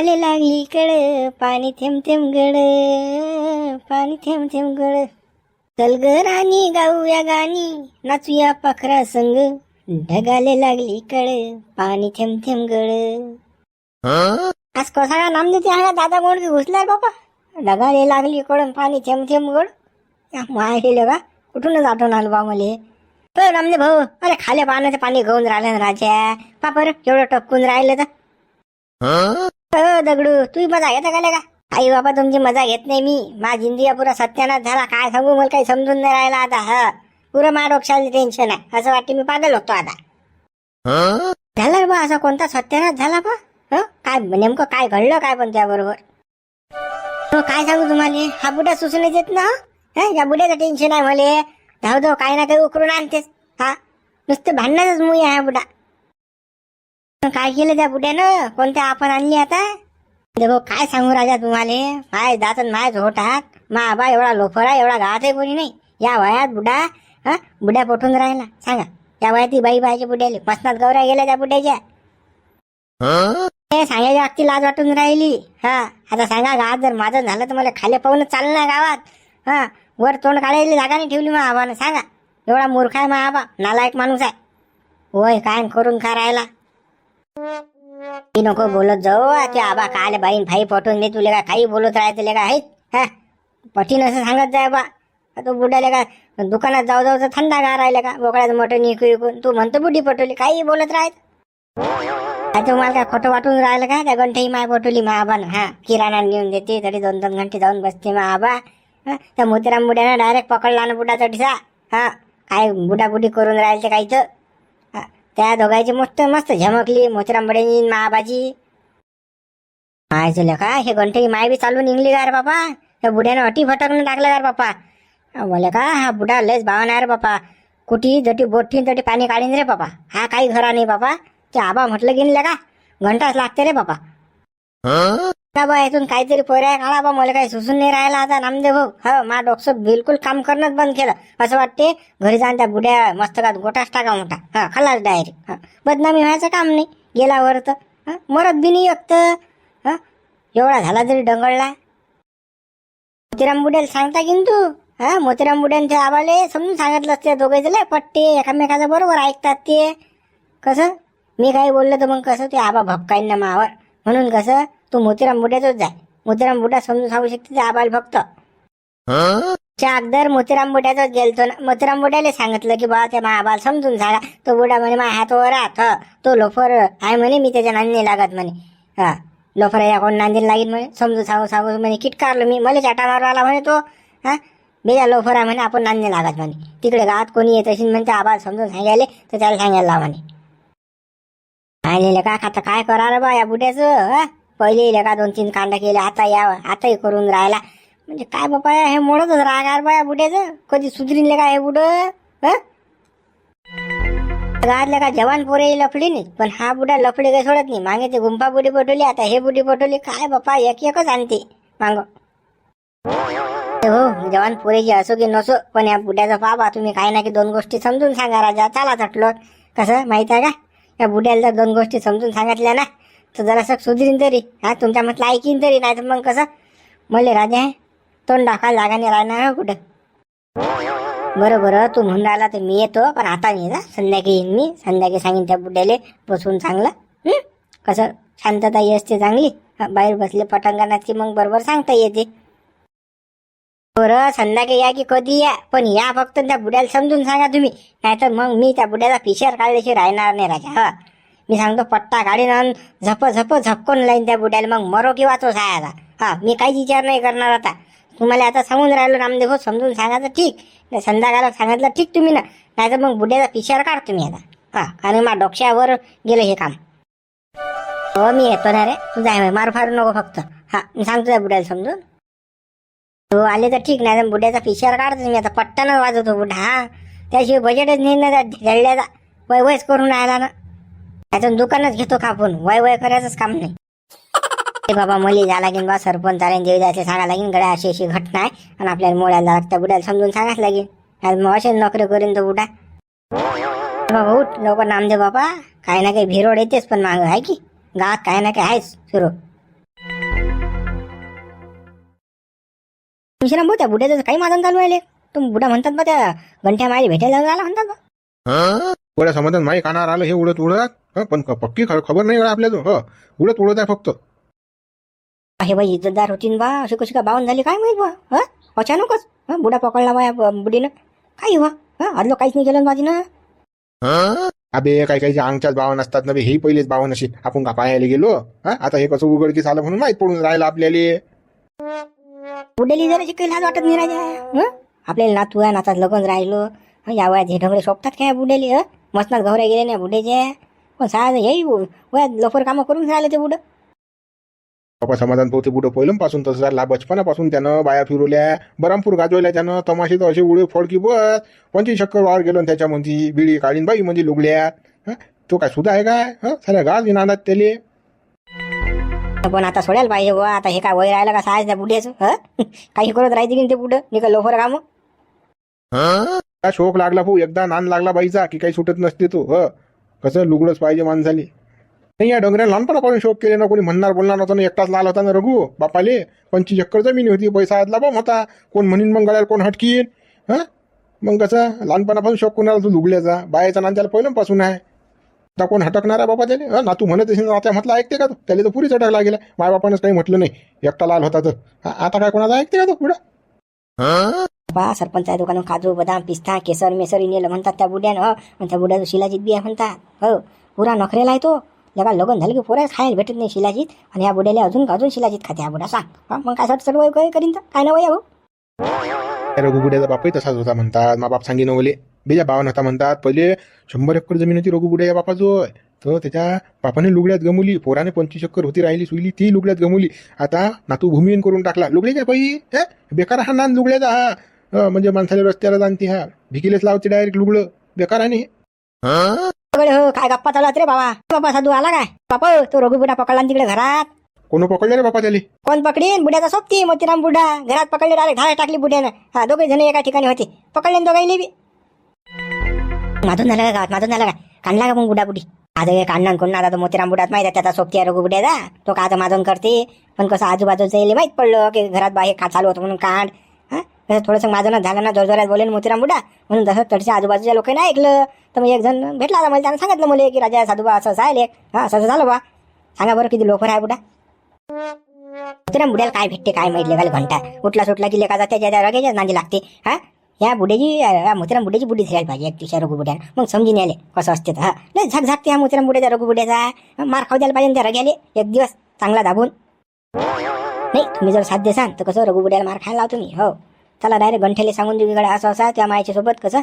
ढगाले लागली कड पाणी थेंब थेंब गड पाणी थेंब थेंब गड. चल ग राणी गाऊया गाणी नाचूया पाखरा संग. ढगाले लागली कळ पाणी थेंब थेंब गड. आज कसा नाम देते हा दादा गोड घुसलाय बाबा. ढगाले लागली कड पाणी थेंब थेंब गड. या बा कुठूनच आठवण आलो बा मले. तर रामने भाऊ अरे खाल्या पाण्याचं पाणी घेऊन राहिलं ना राजा. पापर एवढं टपकून राहिलं तर. हो दगडू तू मजा घेता का का? आई बाबा तुमची मजा घेत नाही मी. माझा जिंदिया पुरा सत्यानाश झाला. काय सांगू मला काही समजून नाही राहिला आता. हा. पुरं मा टेन्शन आहे. असं वाटते मी पागल होतो आता. झालं बा असा कोणता सत्यानाश झाला बा? हं? काय नेमकं काय घडलं काय पण त्याबरोबर? हो काय सांगू तुम्हाला? हा बुड्या सुचण्यात येत ना हं? या बुड्याचं टेन्शन आहे मला. धाव धाव काही ना काही उकरून आणतेस. हा? नुसतं भांडणारच मुई आहे हा बुडा काय केलं त्या बुड्यानं? कोणत्या आपण आणली आता? देखो काय सांगू राजा तुम्हाला? माय दात माय झोटात मा आबा एवढा लोफरा एवढा गावात आहे कोणी नाही. या वयात बुडा हा? बुड्या पोटून राहिला. सांगा या वयात ती बाई पाहिजे बुड्याले. मसनात गौऱ्या गेल्या त्या बुड्याच्या. हे सांगायच्या अगदी लाज वाटून राहिली. हा आता सांगा गावात जर माझं झालं तर मला खाली पाहून चाललं गावात. हा वर तोंड काढायला जागा नाही ठेवली मग आबानं सांगा एवढा मूर्ख आहे महाबा नालायक माणूस आहे. होय काय करून खा राहिला. ती नको बोलत जाऊ ते आबा काल बाईन भाई पटवून दे तुले का काही बोलत राहते का आहेत हा? पटीन असं सांगत जाय बा. तो बुड्याले का दुकानात जाऊ जाऊ तर थंडा गा राहिले का? बोकळ्याचं मटण इकू इकून तू म्हणतो बुडी पटवली काही बोलत राहत तुम्हाला काय खोटं वाटून राहिलं का? त्या गंठही माय पटवली मा आबानं हा? किराणा नेऊन देते तरी दोन दोन घंटे जाऊन बसते मा आबा. त्या मोतीराम बुड्यानं डायरेक्ट पकडला ना बुडाचा डिसा हा? काय बुडाबुडी करून राहिले ते काहीच? त्या दोघांची मस्त मस्त झमकली मोतीराम महाबाजी मा आबाची का हे घंटे माय बी चालून निघली का रे बापा? त्या बुड्यानं अटी फटकून टाकलं का रे बापा? बोले का हा बुडा लयच भावना आहे रे बापा. कुठी जटी बोटी तटी पाणी काढीन रे बापा. हा काही घरा नाही बापा. ते आबा म्हटलं गेले का घंटाच लागते रे बापा. का बा यातून काहीतरी पर्याय काढा बा मला काही सुचून नाही राहिला आता नामदेव भाऊ. हो मा डोकं बिलकुल काम करणंच बंद केलं. असं वाटते घरी जाऊन त्या बुड्या मस्तकात गोटाच टाका मोठा. हा खालाच डायरेक्ट हा बदनामी व्हायचं काम नाही. गेल्यावर तर. हा मरत बी नाही एकत हा एवढा झाला तरी डंगळला. मोतीराम बुड्याला सांगता की तू? हा मोतीराम बुड्यान ते आबाले समजून सांगितलं असते दोघे लय पट्टे एकामेकाचं बरोबर ऐकतात ते. कसं? मी काही बोललं तर मग कसं? ते आबा भपकाईन ना मावर. म्हणून कसं? तू मोतीराम बुड्यातच जाय मोतीराम बुड्या समजून सांगू शकते ते आबाल फक्त. अगदर मोतीराम बुड्याचाच गेलतो ना. मोतीराम बुड्याला सांगितलं की बा त्या आबाल समजून सांगा. तो बुडा म्हणे माझ्या हातवर राहत. तो लोफर आहे म्हणे मी त्याच्या नांदी लागत म्हणे. हा. लोफर या कोण नांदी लागेल म्हणे? समजून सांगू सांगू म्हणे किटकारलो मी. मला चाटा मारू आला म्हणे तो. हा. बेजा लोफर आहे म्हणे आपण नांदी लागत म्हणे. तिकडे गावात कोणी येत असेल म्हणते आबाल समजून सांगायले तर त्याला सांगायला म्हणे. आलेलं का खाता काय करा बा या बुड्याचं? हा? पहिले इले का दोन तीन कांदा केले आता या आताही करून राहिला. म्हणजे काय बापा हे मोडतच रागार बा या बुड्याचं. कधी सुधरीनले का हे बुड? गावातल्या का जवान पोरे लफडी नाही पण हा बुडा लफडी काही सोडत नाही. मागे ते गुंफा बुडी पटवली आता हे बुडी पटवली. काय बापा एक एकच आणते. मांग. हो जवान पुरेची असो की नसो पण या बुड्याचा बाबा तुम्ही काही ना की दोन गोष्टी समजून सांगा राजा. चला चटलो कसं माहीत आहे का? या बुड्याला दोन गोष्टी समजून सांगितल्या ना. तर जरासं सुधरीन तरी. हा तुमच्या म्हटलं ऐकीन तरी नाही तर मग कसं? मले राजा तोंड दाखवायला जागा नाही राहणार हो कुठं? बरं बरं तू म्हणून राहिला तर मी येतो पण आता नाही ना संध्याकाळी येईन मी. संध्याकाळी सांगेन त्या बुड्याले बसून चांगलं. कसं? शांतता असते चांगली. बाहेर बसले पटांगणात की मग बरोबर सांगता येते. बरं संध्याकाळी या की कधी या? पण या फक्त त्या बुड्याला समजून सांगा तुम्ही. नाहीतर मग मी त्या बुड्याला पिशर काढल्याशिवाय राहणार नाही राजा हा. मी सांगतो पट्टा काढीन आणि झप झप झपकून लाईन त्या बुड्याला. मग मरो की वाचो सायाचा हा मी काहीच विचार नाही करणार आता. तुम्हाला आता सांगून राहिलो रामदेव म्हणजे हो, समजून सांगायचं ठीक. नाही संध्याकाळला सांगितलं ठीक तुम्ही ना. नाहीतर मग बुड्याचा पिशार काढ तुम्ही आता. हा कारण मा डोक्यावर गेलं हे काम. हो मी येतो ना रे. तू जाय मार फार नको फक्त. हा मी सांगतो त्या बुड्याला समजून. हो आले तर ठीक नाही तर बुड्याचा पिशार काढतो मी आता. पट्टानं वाजवतो बुड्ढा हा. त्याशिवाय बजेटच नाही ना त्या वय वयच करून राहिला ना. त्यातून दुकानच घेतो कापून वय वय करायचंच काम नाही. ते बाबा मुली जा लागेल बा सरपंच आले देवी जायचं सांगा लागेल गड्या अशी अशी घटना आहे. आणि आपल्याला मुळ्याला लागतं बुड्याला समजून सांगाच लागेल. आज मग असे नोकरी करीन तो बुडा. बाबा उठ लवकर नामदेव बाबा. काही ना काही भिरोड येतेच पण माग आहे की? गावात काय ना काही आहेच सुरू. विश्राम बोलत्या त्या बुड्याचं काही माझं चालू आहे तुम बुडा म्हणतात बा त्या घंट्या मायला भेटायला आला म्हणतात बा. थोड्या समाधान माही कानावर आलं हे उडत उडत. पण पक्की खबर नाही आपल्याला उडत उडत आहे फक्त. हे बाई इज्जतदार होतीन बा. अशी कशी का बावून झाली काय माहीत बा? हं? अचानकच? बुडा पकडला बा या ब- बुडीनं. बा हं? आदलो काहीच नाही केलं बाजीनं. अबे काही काही अंगच्याच बावन असतात ना हे पहिलेच बावन असे आपण का पाहायला गेलो? हा? आता हे कसं उघडकीस आलं म्हणून माहीत पडून राहिलं आपल्याला. बुडेली जरा काही लाज वाटत नाही राजा? आपल्याला नातू आहे नातात लगन राहिलो. हं? या वयात हे ढगले शोभतात काय बुडेली हं? मसनात गवऱ्या गेले नाही बुडेचे पण साध हेही वयात लफर कामं करून राहिले ते बुडं बाबा समाधान पोहते बुडं पहिलं पासून तसं झाला बचपनापासून त्यानं बाया फिरवल्या बरामपूर गाजवल्या त्यानं तमाशे तर असे उडे फडकी बस पंचवीस चक्कर वावर गेलो त्याच्यामध्ये बिडी काढीन बाई म्हणजे लुगल्या हं? तो काय सुद्धा आहे काय हं? साऱ्या गाज नांदात त्याले पण आता सोडायला पाहिजे बुवा आता हे काय वय राहिलं का सायज त्या बुड्याचं हं? काही करत राहायचे की ते बुडं निका लोफर कामं का शोक लागला भाऊ एकदा नान लागला बाईचा की काही सुटत नसते तो ह. कसं लुगडंच पाहिजे माणसाली. नाही या डोंगऱ्या लहानपणापासून शोक केले ना कोणी म्हणणार बोलणार नव्हतं ना एकटाच लाल होता ना रघु बापाले. पंची चक्कर जमीन होती पैसा आदला बा होता. कोण म्हणीन मग गळ्याला कोण हटकीन हा. मग कसं लहानपणापासून शोक कोणाला तू लुगल्याचा बायाचा नान त्याला पहिल्यापासून आहे. आता कोण हटकणार आहे बाबा त्याने हां ना तू म्हणत असेल आता म्हटलं ऐकते का तू? त्याला तर पुरीच अटकला गेला. मायबापानंच काही म्हटलं नाही. एकटा लाल होता तर. हा, आता काय कोणाला ऐकते का तो पुढं? बा सरपंच आहे दुकानात काजू बदाम पिस्ता केसर मेसर नेलं म्हणतात त्या बुड्यानं हो. आणि त्या बुड्याचं शिलाजीत बी आहे म्हणतात हो. पुरा नखरेला आहे तो. लगा लग्न झालं की पुरा खायला भेटत नाही शिलाजीत. आणि या बुड्याला अजून अजून शिलाजीत खाते हा बुडा सांग. मग काय सर्व सर्व काय करीन तर? काय नवं भाऊ हो? रघुबुड्याचा बापही तसाच होता म्हणतात. मा बाप सांगी नवले बेजा बावन होता म्हणतात. पहिले शंभर एकर जमीन होती रघुबुड्या बापाजवळ. तर त्याच्या बापाने लुगड्यात गमवली. पोराने पंचवीस चक्कर होती राहिली सुईली ती लुगड्यात गमवली. आता नातू भूमिहीन करून टाकला. लुगड्याच्या बाई. हे? बेकार हा नान लुगड्याचा हा. म्हणजे माणसाला रस्त्याला जाणते हा. भिकीलेच लावते डायरेक्ट लुगडं. बेकार आहे ना हे. काय गप्पा चालत रे बाबा. बाबा साधू आला काय? बापा तो रघु बुडा पकडला ना तिकडे घरात? कोण पकडले रे बापा त्याले? कोण पकडीन? बुड्याचा सोबती मोतीराम बुडा. घरात पकडले डायरेक्ट धारा टाकली बुड्यानं. हा दोघे जण एका ठिकाणी होते. पकडले ना दोघाईले बी. माधून झालं का गावात? माधून झालं का? काढला का मग बुडा बुडी? आता हे काढणार कोण आता तो मोतीराम बुडात माहिती आहे त्याचा सोबती आहे रघु बुड्याचा. तो का आता माधून करते. पण कसं आजूबाजूचं माहीत पडलं की घरात बाहेर का चालू होतं म्हणून काढ तसं थोडस थोडंसं माझं झालं ना जोरजोरात बोलेन मोतीराम बुडा. म्हणून तसं तडच्या आजूबाजूच्या लोकांनी ऐकलं. तर मग एक जण भेटला आता मला त्यानं सांगितलं मुले की राजा साधूबा असं असं आहे हा असं झालं बा सांगा बरं किती लोकर आहे बुडा? मोतीराम बुड्याला काय भेटते काय माहिती लेखाला घंटा. उठला सुटला की लेखा त्याच्या रगेच्याच नांदी लागते. हा? या बुड्याची या मोतीराम बुड्याची बुड्डी धरायला पाहिजे एक दिवशी रघु बुड्या मग समजून याले कसं असते तर हा? नाही झाक झाकते हा मोतीराम बुड्याचा रघु बुड्याचा. मार खाऊ द्यायला पाहिजे त्या रग्याले. एक दिवस चांगला दाबून. नाही तुम्ही जर साथ देसान तर कसं रघु बुड्याला मार खायला लावतो मी हो. चला डायरेक्ट गंठेले सांगून देऊ इकडे असं असा त्या मायाच्या सोबत कसं?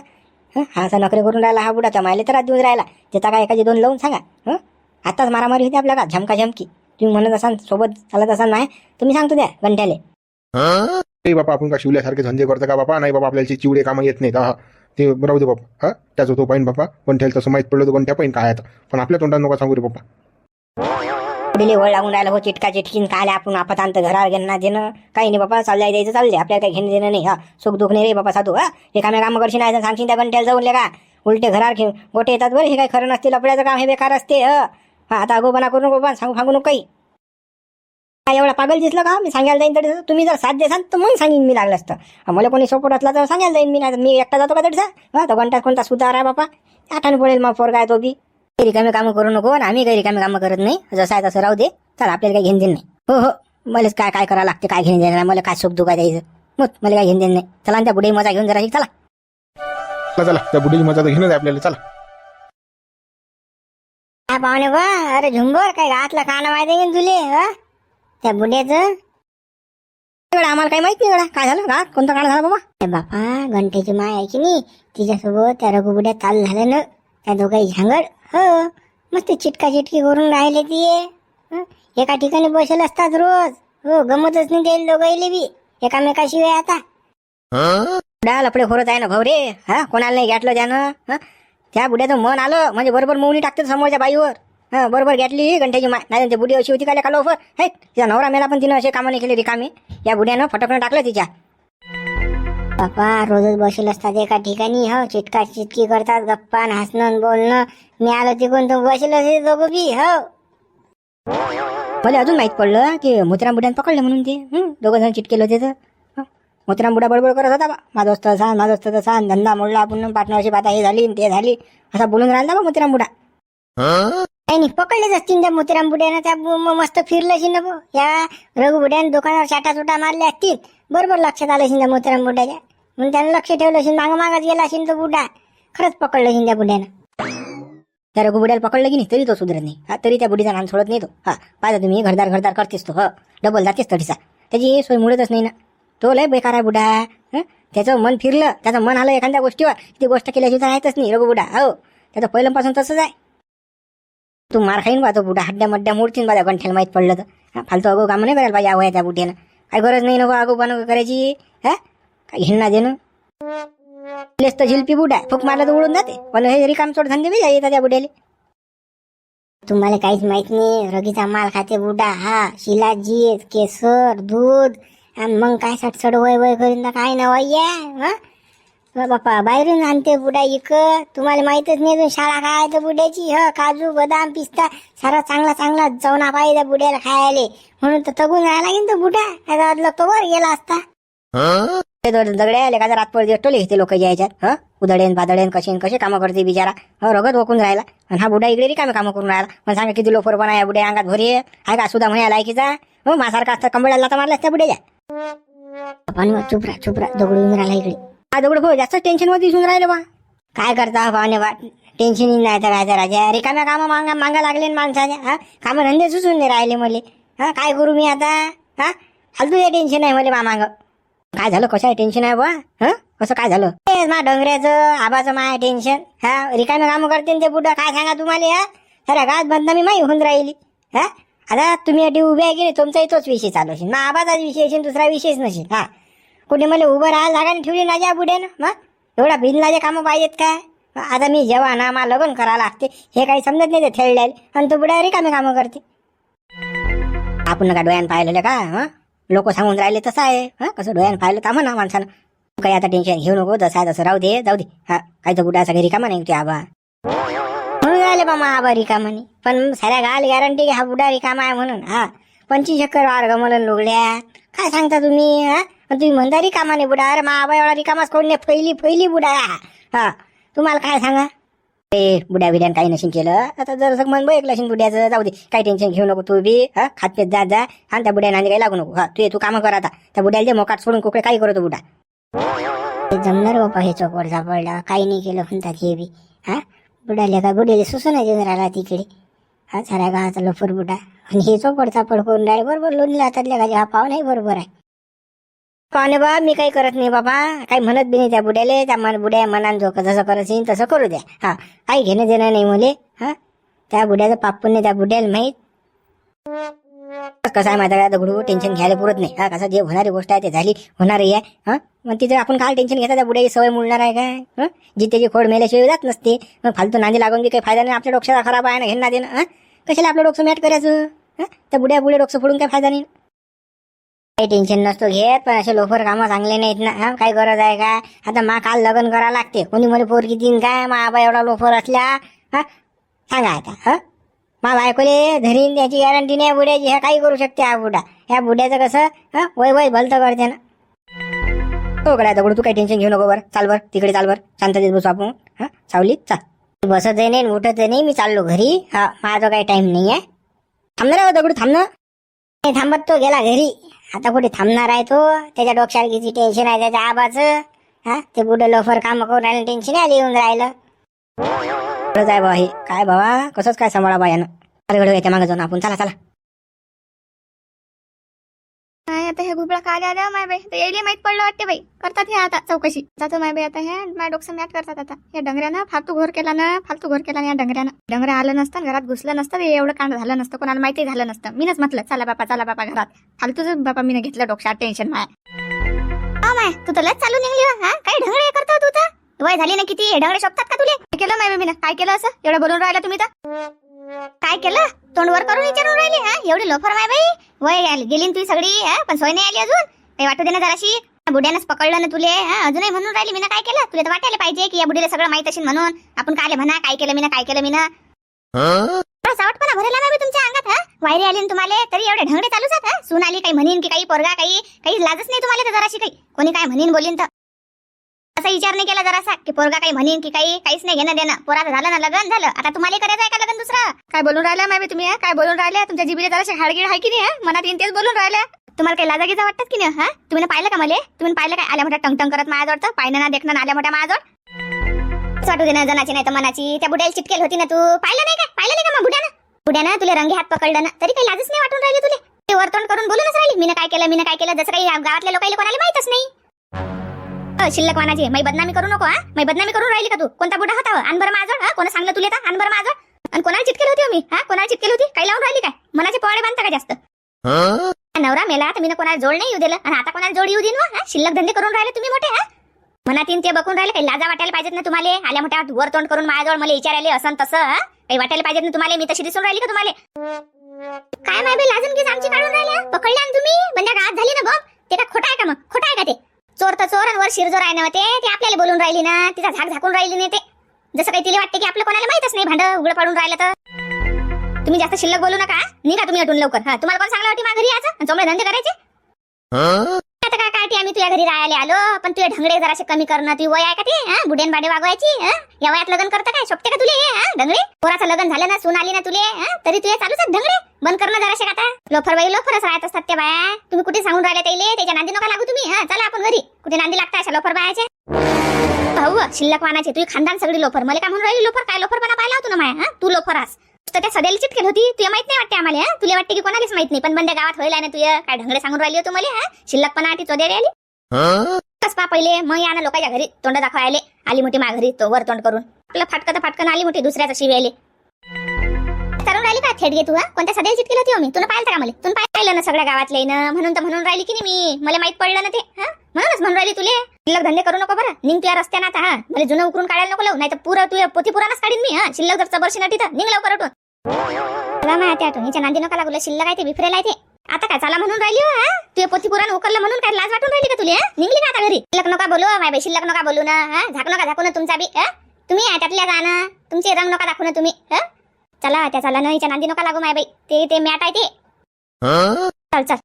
हं, हा असा नखरे करून राहिला हा बुडा त्या मायले तर देऊन राहिला. त्याचा काय एखादी दोन लावून सांगा हं? आताच मारामारी होती आपल्या का झमका झमकी तुम्ही म्हणत असाल सोबत चालत असाल नाही तुम्ही सांगतो द्या गंठ्याले. ए बापा आपण का शिवल्यासारखे धंदे करतो का बापा? नाही बाबा आपल्याला चिवडे कामं येत नाहीत. हा ते राहू दे बापा. हा त्याचं तो पाहिन बापा. गंठ्याला तसं माहीत पडलं तो गंठ्या पाहिन काय आता. पण आपल्या तोंडात नका सांगू रे बापा. पुढील वळ लागून राहिलं हो चिटका चिटकीन काय आपण आपण आणतं घरावर घेणं देणं. काही नाही बाबा चालल्या द्यायचं चालले आपल्याला काही घेणं देणं नाही हा. सुख दुख नाही रे बाबा साधू हा. हे कामे कामं करशील नाही तर सांगशील त्या गंट्याला जाऊन का उलटे घरावर घेऊन गोटे येतात बरं हे काही खरं नसते लपड्याचं काम हे बेकार असते ह. हा आता अगोबना करू नको बा सांगू सांगू नको काही. काय एवढा पागल दिसलं का? मी सांगायला जाईन तरी तुम्ही जर साथ देसाल तर मग सांगेन मी लागलं असतं. मला कोणी सपोर्ट असला तर सांगायला जाईन मी नाही तर मी एकटा जातो का तडसा हा तो घंटा कोणता सुधार आहे बापा? आठाने पडेल मग फोर काय तो बी. रिकामे कामं करू नको आणि आम्ही काही रिकामे कामं करत नाही. जसं आहे तसं राहू दे. चला आपल्याला काही घेणं देणं नाही. हो हो. मला काय काय करावं लागते काय घेणं देणं नाही मला काय सुख दुखा द्यायचं मग मला काय घेणं देणं नाही. चला त्या बुढे मजा घेऊन जरा चला. चला चला. त्या बुडीची मजा तर आहे आपल्याला. चला. काय पाहुणे बा अरे झुंबर काय घातलं काना माहिती आहे तुले हा? त्या बुड्याचं एवढं आम्हाला काही माहीत नाही एवढा. काय झालं? का कोणता काळ झाला बाबा? ए बापा घंटेची माय आहे की नाही? तिच्यासोबत त्या रघुबुड्या चाल झालं ना त्या दोघाही झांगड हो मस्त चिटका चिटकी करून राहिले ती एका ठिकाणी बसेल असतात रोज. हो गमतच नाही ते दोघाईले बी. एकामेकाशिवाय आता. डाल आपले खोरत आहे ना भाऊ रे हा कोणाला नाही घातलं त्यानं. त्या बुड्याचं मन आलं. म्हणजे बरोबर मौनी टाकते समोरच्या बाईवर. हा बरोबर घेतली घंट्याची माय नाही ते बुडी अशी होती काय काल ऑफर हे तिचा नवरा मेला पण तिनं असे कामं नाही केले रिकामी. या बुड्यानं फटकणं टाकलं तिच्या. बापा रोजच बसेल असतात एका ठिकाणी हो चिटका चिटकी करतात गप्पा हसणं बोलणं. मी आलो तिकडून तू बसेल असे दोघं बी हो. मला अजून माहीत पडलं की मोतीराम बुड्यानं पकडलं म्हणून ते दोघं जण चिटकेलं होते तर. मोतीराम बुडा बडबड करत होता बा. माझं असतं असा माझं असतं तसा धंदा मोडला आपण पार्टनरशिप आता हे झाली ते झाली. असा बोलून राहिला बा मोतीराम बुडा नाही नाही पकडलेच असतील त्या मोतीराम बुड्यानं त्या मस्त फिरलं असेल ना या रघु बुड्यानं दुकानावर चाटा चुटा मारले असतील. बरोबर लक्षात आलं असेल त्या मोतीराम बुड्याच्या म्हणून त्यानं लक्ष ठेवलं असेल मागं मागच गेला असेल तो बुडा. खरंच पकडलं असेल त्या बुड्यानं. त्या रघु बुड्याला पकडलं की नाही तरी तो सुधरत नाही. हा तरी त्या बुडीचा नाम सोडत नाही तो. हा पाहिजे तुम्ही घरदार घरदार करतेस तो हो. डबल जातेस तडीचा त्याची सोय मुळतच नाही ना. तो लय बेकार आहे बुडा हं? त्याचं मन फिरलं त्याचं मन आलं एखाद्या गोष्टीवर ती गोष्ट केल्याशिवाय तर राहतच नाही रघु बुडा हो. त्याचं पहिल्यापासून तसंच आहे. तू मार खाईन बा तो बुडा हड्ड्या मड्ड्या मोडतीन बा त्या गंठ्याला माहीत पडलं तर. फालतू अगो कामं नाही करायला पाहिजे आवया त्या बुड्यानं. काय गरज नाही नको अगो बनव करायची हा? काय घेणं देणं? लेस तर झिलपी बुडा फुक मारला तर उडून जाते. पण हे रिकाम सोड धंदे बी येतात त्या बुड्याले. तुम्हाला काहीच माहीत नाही रगीचा माल खाते बुडा हा शिलाजीत केसर दूध आणि मग काय सटसड वय वय करीन तर काय ना वय हा? बापा बाहेरून आणते बुडा इक. तुम्हाला माहितच नाही अजून शाळा काय तर बुड्याची ह काजू बदाम पिस्ता सारा चांगला चांगला जवना पाहिजे त्या बुड्याला खायला. म्हणून तर तगून राहायला लागेल तो बुडा त्याचा अदलक तो वर गेला असता. ते दगड- दगडे आले का? रात पडते टोले घेते लोक यायच्यात ह? उदळेन बादळेन कसे कसे कामं करते बिचारा? हो रगत ओकून राहिला. आणि हा बुडा इकडे रिकामे कामं करून राहिला. पण सांगा किती लोफर पण या बुड्या अंगात भरी आहे हाय का सुद्धा म्हणे लायकीचा? हो मासारखा असता कंबळाला तर मारला त्या बुड्याच्या. पण चुपरा राहा दगड येऊन राहिला इकडे. हा दगड हो जास्त टेन्शनमध्ये दिसून राहिले बा. काय करता हो, पाहुणे बा? टेन्शन नाही तर राजा राजा. रिकाम्या कामं मागा मागा लागले माणसाच्या हा? कामं धंदे सुचून नाही राहिले मले. हा काय करू मी आता? हा? फालतू हे टेन्शन आहे मले मामांग. काय झालं? कसं टेन्शन आहे बा हा? कसं काय झालं? ते मा डोंगऱ्याचं आबाचं माय टेन्शन हा रिकामे कामं करते ते पुढं काय सांगा तुम्हाला हा? काय गावात बदनामी माही होऊन राहिली. हा? आता तुम्ही अटी उभे आहे की नाही तुमचाही तोच विषय चालू असेल. मग आबाचाच विषय असेल दुसरा विषयच नसेल. हा? कुठे मला उभं राहायला जागा ठेवली ना ज्या ना मग? एवढा बिनलाचे कामं पाहिजेत काय? आता मी जेव्हा ना मला लग्न करावं लागते. हे काही समजत नाही ते थेळल्याल आणि तो पुढे रिकामे कामं करते. आपण का डोळ्यानं पाहिलेलं का हां? लोक सांगून राहिले तसं आहे. हा? कसं डोळ्यानं पाहिलं तर म्हणा माणसानं. काही आता टेन्शन घेऊ नको जसं आहे तसं राहू दे जाऊ दे. हा? काही तर बुडा असा घरी कामा नाही ते आबा. म्हणून राहिले बा मा आबा रिकामाने. पण साऱ्या गाल गॅरंटी की हा बुडा रिकामा आहे म्हणून. हा? पंचवीस चक्कर वार गमलन लुगड्या. काय सांगता तुम्ही हा? तुम्ही म्हणता रिकामा नाही बुडा अरे मा आबा एवढा रिकामाच कोण नाही? पहिली पहिली बुडा हा? तुम्हाला काय सांगा? ए बुड्या बिड्यान काही नशीन केलं. आता जर मन बघ लशीन बुड्याचं जाऊ दे. काही टेन्शन घेऊ नको तू बी हा? खात पेत जा जा. आणि त्या बुड्या नांदी काही लागू नको. हा तू तू कामं कर आता. त्या बुड्याला दे मोकाट सोडून कुकडे काही करतो बुडा. जमणार बापा हे चोपड सापडला काही नाही केलं म्हणतात हे बी. हा? बुडाले का बुड्याले सुसून देऊन राहिला तिकडे. हा साऱ्या गावाचा लोफर बुडा. आणि हे चोपड सापड करून राहिले. बरोबर लोणी हातातल्या गाजी हा पाव नाही बरोबर आहे. पाहुणे बा? मी काही करत नाही बाबा. काही म्हणत बी नाही त्या बुड्याले. त्या मन बुड्या मनान जो जसं करत येईन तसं करू द्या. हा. काही घेणं देणं नाही मुले. हा? त्या बुड्याचं पापून नाही त्या बुड्याला माहीत. कसं आहे माहिती आहे दगडू टेन्शन घ्यायला पुरत नाही. हा कसं जे होणारी गोष्ट आहे ते झाली होणारही आहे. हा? मग तिथे आपण काय टेन्शन घेता त्या बुड्याची सवय मुळणार आहे काय? जिथे जी खोड मेल्याशिवाय जात नसते. मग फालतू नांदी लागून की काही फायदा नाही. आपल्या डोक्याचा खराब आहे ना घेणं देणं हा? कशाला आपलं डोकं मॅट करायचं? हा? त्या बुड्या बुड्या डोकं फोडून काय फायदा नाही? काही टेन्शन नसतो घेत पण असे लोफर कामं चांगले नाहीत ना. हा काय गरज आहे काय आता मा काल लग्न करा लागते. कोणी मला पोरगी देईन काय मा आबा एवढा लोफर असल्या हा सांगा आता हा. मा बायकोले धरीन त्याची गॅरंटी नाही बुड्याची. ह्या काही करू शकते हा बुडा. ह्या बुड्याचं कसं? हा वय वय भलतं करते ना. तो कडे दगड तू काही टेन्शन घेऊ नको बर. चाल बर तिकडे चाल बर. शांततेत बसू आपण. हा सावलीत चाल. बसत नाही उठत नाही मी चाललो घरी. हा माझा काही टाईम नाही आहे थांबणार दगडू थांबणं नाही थांबत तो गेला घरी. आता कुठे थांबणार आहे तो? त्याच्या डोक्याला किती टेन्शन आहे त्याच्या आबाचं? हा? ते कुठे लोफर काम करून राहिलं टेन्शन आली येऊन राहिलं. खरंच आहे बाबा हे काय बाबा कसंच काय सांभाळा बा यानं अरे घडू याच्या मागे जाऊन आपण. चला चला. काय आता हे गुबळा काय आल्या माय बाई तर यायला माहीत पडलं वाटते बाई. करतात हे आता चौकशी. जातो माय बाई आता हे माय डोकं मॅट करतात आता. या डंगऱ्यानं फालतू घर केला ना फालतू घर केला ना या डंगऱ्यानं. डंगऱ्या आलं नसतं घरात घुसलं नसतं एवढं कांड झालं नसतं कोणाला माहिती झालं नसतं. मीनच म्हटलं चला बापा चला बापा घरात. फालतूच बापा मीनं घेतलं डोक्यात टेन्शन माय. हा माय तू तर लयच चालू निघली हा काय ढंगळे करतो तू तर? वय झाली ना किती? हे ढंगळे शोभतात का तुले? केलं माय मीनं? काय केलं असं? एवढं बोलून राहिलं तुम्ही तर? काय केलं? तोंड वर करून विचारून राहिली हा? एवढी लोफर माय बाई? वय आली गेली तुझी सगळी हा? पण सोय नाही आली अजून? काही वाटू दे ना जराशी. बुड्यानंच पकडलं ना तुले अजूनही म्हणून राहिली मी काय केलं? तुला तर वाटायला पाहिजे की या बुडीला सगळं माहीत असेल म्हणून. आपण काय म्हणा काय केलं मी काय केलं मी सावटपणा भरेला ना तुमच्या अंगात हा? वायरी आली ना तुम्हाला तरी एवढे ढंगडे चालूच आहेत सून आली काही म्हणीन की काही पोरगा काही काही लाजच नाही तुम्हाला तर जराशी काही. कोणी काय म्हणीन बोलीन तर. असा विचार नाही केला जरासा की पोरगा काही म्हणीन की काही काहीच नाही घेणं देणं. पोराचं झालं ना लग्न झालं. आता तुम्हाला करायचं आहे का लग्न दुसरं? काय बोलून राहिल्या माय तुम्ही? काय बोलून राहिल्या? तुमच्या जिबीले जराशे हाडगीड आहे की नाही हा? मनात येईन तेच बोलून राहिल्या. तुम्हाला काही लाजागीचा वाटतात की नाही हा? तुम्ही पाहिलं का मला? तुम्ही पाहिलं काय आल्या मोठ्या टंग करत माझ्याजवळ पाहिलं ना देखणं ना आल्या मोठ्या माझ्याजवळ? वाटू दे ना जनाची नाही तर मनाची. त्या बुड्याला चिटकेल होती ना तू. पाहिलं नाही का? पाहिलं नाही का मग बुड्यानं? बुड्यानं तुला रंगी हात पकडलं ना तरी काही लाजच नाही वाटून राहिली तुले. ते वरतोंड करून बोलूनच राहिली. मी काय केलं मी काय केलं? जसं काही गावातल्या लोकांना कोणाला माहितच नाही. शिल्लक वानाची. मै बदनामी करू नको हा? मै बदनामी करून राहिली का तू? कोणता बुडा होता? अन बरं माझं कोणा सांगलं तुला अन बरं माझं आणि कोणाला चिटकेल होती हो मी हा? कोणाला चिटकेल होती? काही लावून राहिली काय? मनाचे पोवाडे बांधता का जास्त? नवरा मेला तर मी कोणाला जोड नाही येऊ दिलं. आणि आता कोणाला जोड येऊ देईन वा, शिल्लक धंदे करून राहिले तुम्ही मोठे हा? मनातीन ते बघून राहिले काही लाजा वाटायला पाहिजेत ना तुम्हाला? आल्या मोठ्या वर तोंड करून माझ्याजवळ मला विचारायला असं तसं काही वाटायला पाहिजेत ना तुम्हाला? मी तशी दिसून राहिली का तुम्हाला? काय माय लाजून की आमची काढून राहिल्या? पकडल्या तुम्ही? बंड्या गात झाली ना बघ ते का खोटा आहे का मग? खोटा आहे का ते? चोर तर चोर आणि वर शिरजोर आहे ना ते ते आपल्याला बोलून राहिली ना तिचा झाक झाकून राहिली नाही ते. जसं काही तिला वाटते की आपलं कोणाला माहितच नाही भांड उघड पाडून राहिलं तर. तुम्ही जास्त शिल्लक बोलू नका निघा तुम्ही अटून लवकर. हा तुम्हाला कोण सांगलं होती माघरी घरी यायचं? आणि धंदे करायचे? आता आम्ही तुझ्या घरी राहायला आलो पण तुझे ढंगडे जरासे कमी करणं ती वय आहे का ते? हा? बुडेन बाडे वागवायची या वयात लग्न करता काय? शोभते का तुले हे, ढंगडे? पोराचं लग्न झालं ना सून आली ना तुले तरी तुझे चालूच ढंगडे? बंद करणं जराशे का आता? लोफर बाई लोफरच राहत असतात त्या बाया. तुम्ही कुठे सांगून राहिले त्याला? त्याच्या नांदी नका लागू तुम्ही चला आपण घरी. कुठे नांदी लागता अशा लोफर बायाचे? भाऊ शिल्लक वानाचे तुझी खानदान सगळी लोफर. मला काय म्हणून राहिली लोफर? काय लोफरपणा पाहिला होतो ना माया हा? तू लोफर आस तर त्या सदैल चिटकेल होती. तुला माहीत नाही वाटते आम्हाला हा? तुला वाटते की कोणालाच माहीत नाही. पण बंद गावात होईल ना तुझ्या काय ढंगडे सांगून राहिली होती मला हा? शिल्लकपणा आठी चोदेरी आली. कस पा पहिले मग या ना लोकांच्या घरी तोंड दाखवायले आली. मोठी मा घरी तो वर तोंड करून. आपलं फाटकं तर फाटकन आली मोठी दुसऱ्याचा शिवी आली. तरुण राहिली का? थेट घे तू हा? कोणत्या सदैल चिटकेल होती हो मी? तुला पाहिलं का मला? तुला पाहिलं ना सगळ्या गावातले ना? म्हणून तर म्हणून राहिली की नाही मी? मला माहीत पडलं ना ते हा? म्हणूनच म्हणून राहिली तुले. शिल्लक धंदे करू नको बरं. निघ तुझ्या रस्त्यानं आता हा. मला जुनं उकरून काढायला नको लावू नाही तर पुरं तुझ्या पोथी पुराणच काढीन मी हा. शिल्लक जर चबरशी नटी तर निघ लवकर उठून. माहिती हिच्या नांदी नका लागू शिल्लक आहे ते विफरेल आहे ते. आता काय चला म्हणून राहिली हो हा? तुझ्या पोथी पुराण उकरलं म्हणून काय लाज वाटून राहिली का तुला हा? निघली का आता घरी? शिल्लक नका बोलू माय बाई शिल्लक नका बोलू ना हा? झाक नका झाकू ना तुमचा बी हा? तुम्ही त्यातल्या जा ना तुमचे रंग नका दाखवू ना तुम्ही हा? चला त्या चला ना हिच्या नांदी नका लागू माय बाई. ते ते मॅट आहे ते. चल चल.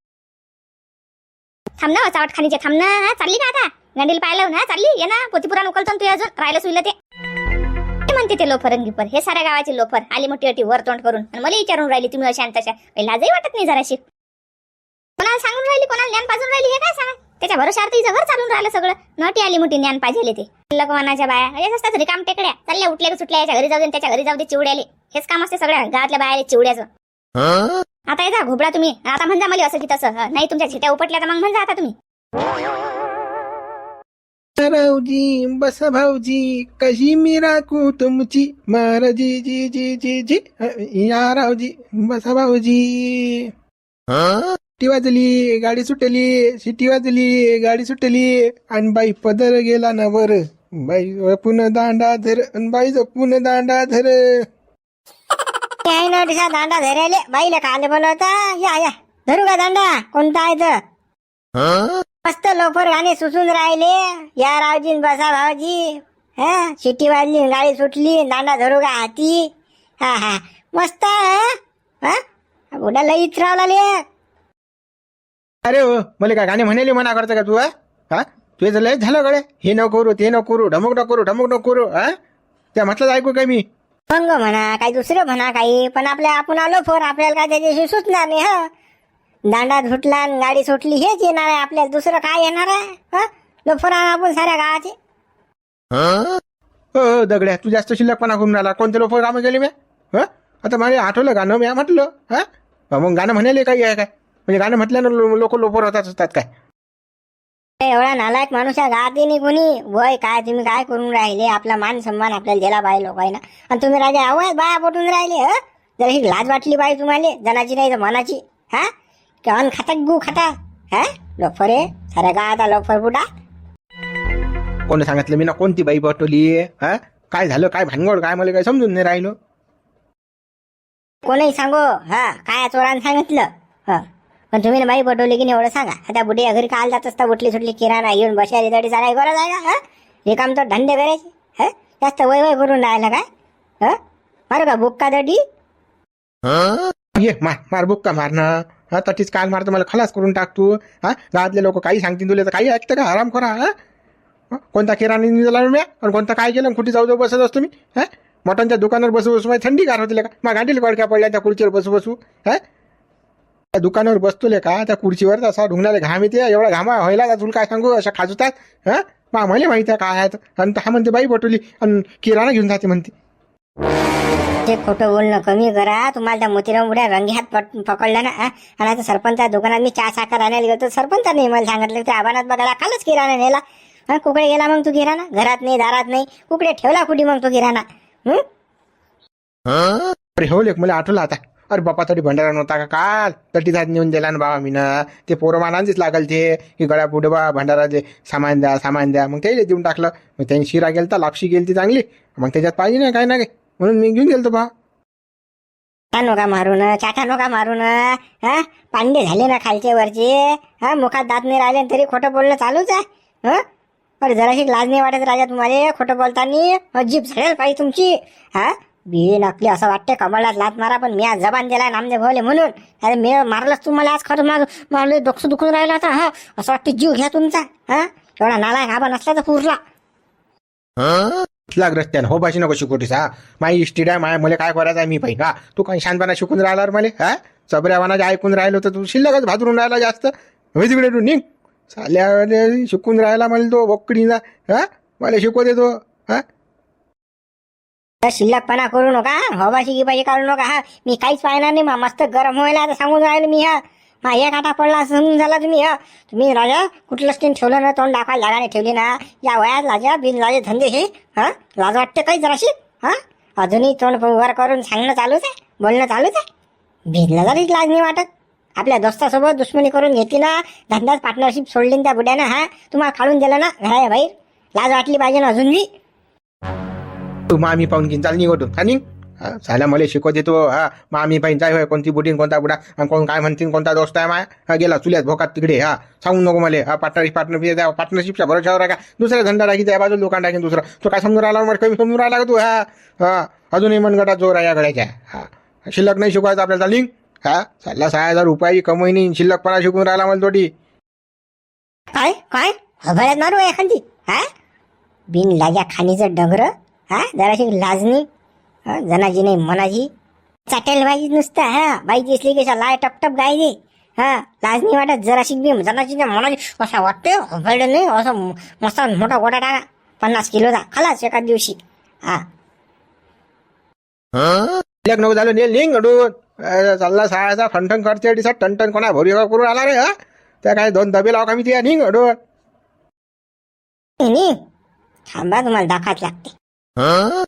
थांब ना चावटखानीचे थांब ना हा? चालली का आता. गंडील पाहिलं ना चालली. ये ना पोतीपुराण उकलतो ना तू अजून. राहिलं सुईलं ते. ते म्हणते ते लोफर गिपर हे साऱ्या गावाचे लोफर. आली मोठी अटी वर तोंड करून. आणि मला विचारून राहिली तुम्ही अशा आणि तशा. लाजही वाटत नाही जराशी. कोणाला सांगून राहिली कोणाला ज्ञान पाजून राहिली हे काय सांगा? त्याच्या भरोशावर तिचं घर चालून राहिलं सगळं. नटी आली मोठी ज्ञान पाहिजे ते. लकवानाच्या बाया. हेच असतात रिकाम टेकड्या. चालल्या उठल्या की सुटल्या याच्या घरी जाऊ दे आणि त्याच्या घरी जाऊ दे चिवड्याले. हेच काम असते सगळ्या गावातल्या बायाले चिवड्याचं. आता येता घोबडा तुम्ही. आता म्हणजा मला असं की तसं. नाही तुमच्या झिट्या उपटल्या तर मग म्हणजा आता तुम्ही. रावजी बसा भाऊजी कशी मी राखू तुमची? महाराजी जी जी जी जी या रावजी बसा भाऊजी. शिट्टी वाजली गाडी सुटली शिट्टी वाजली गाडी सुटली. आणि बाई पदर गेला ना वर. बाई पुन्हा दांडा धर आणि बाई पुन्हा दांडा धर. आहे तिचा दांडा धरायले. बाईला कांदे बोलवता या या धरू का दांडा कोणता आहे तर. मस्त लोफर गाणे सुसून राहिले. या रावजी बसा भाऊजी. हा शिट्टी वाजली गाडी सुटली दांडा धरू का हाती. हा हा. मस्त आहे, हा? बुडा लई इचरावला ले अरे हो मला काय गाणे म्हणाले मना करतो का तू हा? तुझं लय झालं गळे हे न करू ते न करू ढमक न करू ढमक न करू हा? त्या म्हटलं ऐकू काय मी? अंग म्हणा काही दुसरं म्हणा काही पण आपल्या आपण आलो फोर आपल्याला काय त्याच्याशी सुचणार नाही हा? दांडा सुटला आणि गाडी सुटली हेच येणार आहे आपल्याला दुसरं काय येणार आहे हा? लोफर आपण साऱ्या गावाचे. हो? हो दगड्या तू जास्त शिल्लकपणा करून राहिला. कोणते लोक कामं केले मी हा? आता मला आठवलं गाणं मी म्हटलं हां? मग गाणं म्हणाले काही आहे काय? म्हणजे गाणं म्हटल्यानं लोक लोपर होतात असतात काय? एवढा नालायक माणूस आहे नाही कोणी वय काय तुम्ही काय करून राहिले? आपला मान सन्मान आपल्याला दिला बाई लोकांना. आणि तुम्ही राजा आवाज बाया पटून राहिले ह? जर ही लाज वाटली बाई तुम्हाला जनाची नाही तर मनाची हा? की अन खाता गु खाता हा? लोफर आहे साऱ्या गावात लोफर बुडा. कोणी सांगितलं मी ना कोणती बाई पटवली हा? काय झालं काय भानगड काय मला काय समजून नाही राहिलो. कोणीही सांगो हा? काय चोरानं सांगितलं हा? पण तुम्ही ना बाई पटवली की नाही एवढं सांगा. आता बुढ्या घरी काल जात असता उठली सुटली किराणा येऊन बसायला तरी काय गरज आहे का हे? काम तर धंदे करायचे हा? जास्त वय वय करून राहिलं काय? हा? बरं का बुक्का दडी? ये मार मार बुक्का मारणं. हा तटीच काल मारतो मला खलास करून टाक तू. हा? गावातले लोक काही सांगतील तुला तर काही ऐकतं का? आराम करा हा? कोणता किराणा दिला मी आणि कोणता काय केलं? कुठे जाऊ जाऊ बसत असतो मी? हा? मटनच्या दुकानावर बसू बसू माझी थंडी गार होती का? मग गाडीला गडक्या पडल्या त्या खुर्चीवर बसू बसू हा? त्या दुकानावर बसतोले का? त्या खुर्चीवर तसा ढुंगणारे घाम येते एवढा घामा व्हायला का तुला काय सांगू? अशा खाजूतात हा? मा मला माहिती आहे काय आहे. आणि हा म्हणते बाई बटवली आणि किराणा घेऊन जाते म्हणते. ते खोटं बोलणं कमी करा. तुम्हाला त्या मोतीराम उड्या रंगी हात पट- पकडला ना हा? आणि आता सरपंच दुकानात मी चहा साखर आणायला गेलो तर सरपंचाने मला सांगितलं ते आबानात बघायला कालच किराणा नेला. हा? कुकडे गेला मग तू किराणा? घरात नाही दारात नाही. कुकडे ठेवला कुठे मग तो किराणा? हं? अरे हो लेख मला आठवलं आता. अरे बापा तरी भंडारा नव्हता का काल? तटी जात नेऊन दिला ना बाबा मी ना ते पोरं मानांचीच लागल ते. की गळ्या पुढे बा भंडारा दे सामान द्या सामान द्या. मग त्याला देऊन टाकलं. मग त्यांनी शिरा गेलता लापशी गेलती चांगली. मग त्याच्यात पाहिजे ना काय ना काय. म्हणून मी घेऊन गेलतो बा. नोका नका मारून चाटा नका मारून हा? पांडे झाले ना खालचे वरचे. हा? मुखात दात नाही राहिले तरी खोटं बोलणं चालूच आहे. हा? अरे जराशी लाज नाही वाटत राजा तुम्हाला खोटं बोलताना. जीप झडेल पाहिजे तुमची. हा? बी नकली असं वाटते कमळात लात मारा पण मी आज जबान दिला नामदेव भवले म्हणून. अरे मी मारलंच तुम्हाला आज खरं मार मारले डोकसं दुखून राहिला आता हा. असं वाटतं जीव घ्या तुमचा हा. एवढा नालायक आबा नसला तर पुरला. लाग रस्त्यानं. हो बाशी नको शिकवतीस हा माई इष्टीड आहे माया मला काय करायचं आहे मी पाहिजे का? तू काही शांतपणा शिकून राहिला मला हा? चबऱ्यावाना जे ऐकून राहिलो तर तू शिल्लकच भाजरून राहिला जास्त. होय तिकडे तू निघ. चाल्या शिकून राहिला मला तो बोकडीचा हा? मला शिकवते तो हा? शिल्लकपणा करू नका हवाशी गिबाशी काढू नका हा? मी काहीच पाहणार नाही मस्त गरम व्हायला आता सांगून राहिलो मी हा? मा एक आटा पडला समजून झाला तुम्ही हा? तुम्ही राजा कुठलंच टीन ठेवलं ना तोंड दाखवायला लागाने ठेवली ना या वयात लाजा बिन लाजे धंदे हे हा? लाज वाटते काही जराशी हा? अजूनही तोंड वर करून सांगणं चालूच आहे बोलणं चालूच आहे. भिजलं जरीच लाज नाही वाटत. आपल्या दोस्तासोबत दुश्मनी करून घेतली ना धंदाच पार्टनरशिप सोडली ना त्या बुड्यानं हा? तुम्हाला काढून दिलं ना घराया बाहेर लाज वाटली पाहिजे ना अजून तू तू मामी पाहून घेईन चाल निघतो. हा निघ. झाला मला शिकवत येतो हा मामी पाहिजे जाय होय कोणती बुटीन कोणता बुडा आणि कोण काय म्हणतील कोणता दोस्त आहे माय? हा गेला चुल्यात भोकात तिकडे. हा सांगू नको मला. हा पार्टनरशिप पार्टनरशिप द्या पार्टनरशिपच्या भरोशावर आहे का? दुसरा धंदा टाकी त्या बाजूला दुकान टाकीन दुसरं. तो काय समजून राहिला मला? कमी समजून राहिला का तू? हा हा. अजूनही मनगटात जोर आहे या गड्याच्या. हा. शिल्लक नाही शिकवायचं आपल्याला. लिंक हा चालला सहा हजार रुपयाची कमाई नाही शिल्लकपणा शिकून राहिला मला तोटी. काय? काय? मारू एखादी? हा? बिन लाग्या खाणीचं डगर? हा? जराशी लाजणी? जनाजी नाही मनाजी. चाटेल पाहिजे नुसतं हा? बाई दिसली की अशा लाय टपटप गायली हा? लाजणी वाटत जराशी बी जनाची नाही मनाची असा वाटते हबळ नाही असं मस्त मोठा गोटा टाका. पन्नास किलोचा खालाच एका दिवशी. हा. शिल्लक नको झालं ने लिंक अडून चालला सहाचा ठणठण करते अडीचा टनटन कोणा भरी करून आला रे हा? त्या काय दोन डबे लाव मी ते निघ अडून. थांबा तुम्हाला दाखाच लागते. 嗯、